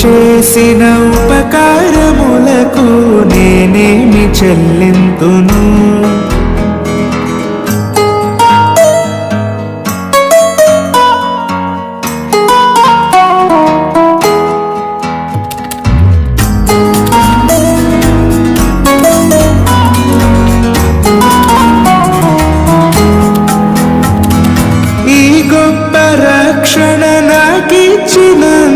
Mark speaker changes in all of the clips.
Speaker 1: చేసిన ఉపకారములకు నేనేమి చెల్లింతును? ఈ గొప్ప రక్షణ నాకిచ్చినందుకు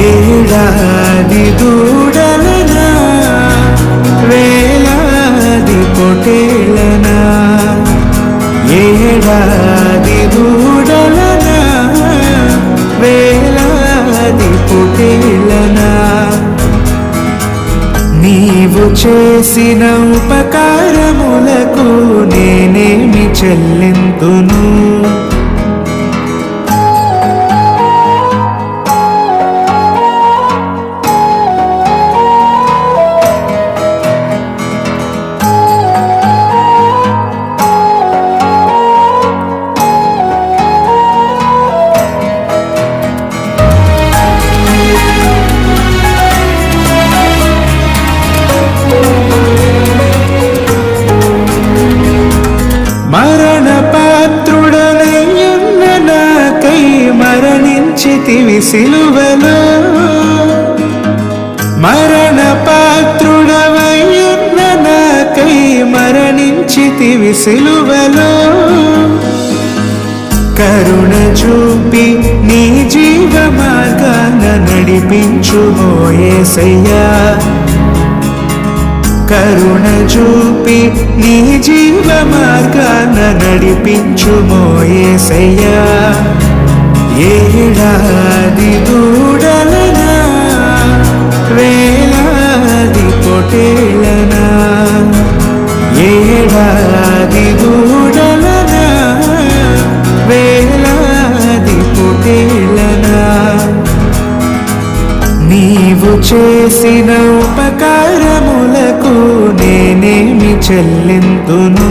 Speaker 1: ఏడాది దూడలనా వేలాది పొటేళ్ళనా ఏడాది దూడలనా వేలాది పొటేళ్ళనా నీవు చేసిన ఉపకారములకు నేనేమి చెల్లింతును? మరణించితివి సిలువలో మరణ పాత్రుడవయ్యున్న నాకై మరణించితివి సిలువలో. కరుణ చూపి నీ జీవ మార్గాన నడిపించు మోయేసయ్యా కరుణ చూపి నీ జీవ మార్గాన నడిపించు మోయేసయ్యా ఏడాది దూడలనా వేలాది పొటేళనా ఏడాది దూడలనా వేలాది పొటేళనా నీవు చేసిన ఉపకారములకు నేనేమి చెల్లింతును?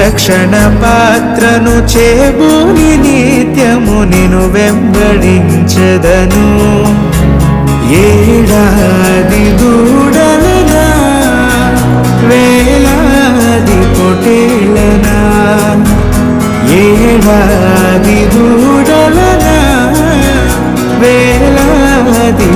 Speaker 1: రక్షణ పాత్రను చేబూని నిత్యము నిను వెంబడించదను. ఏడాది దూడలనా వేలాది పొటేలనా ఏడాది దూడలనా వేలాది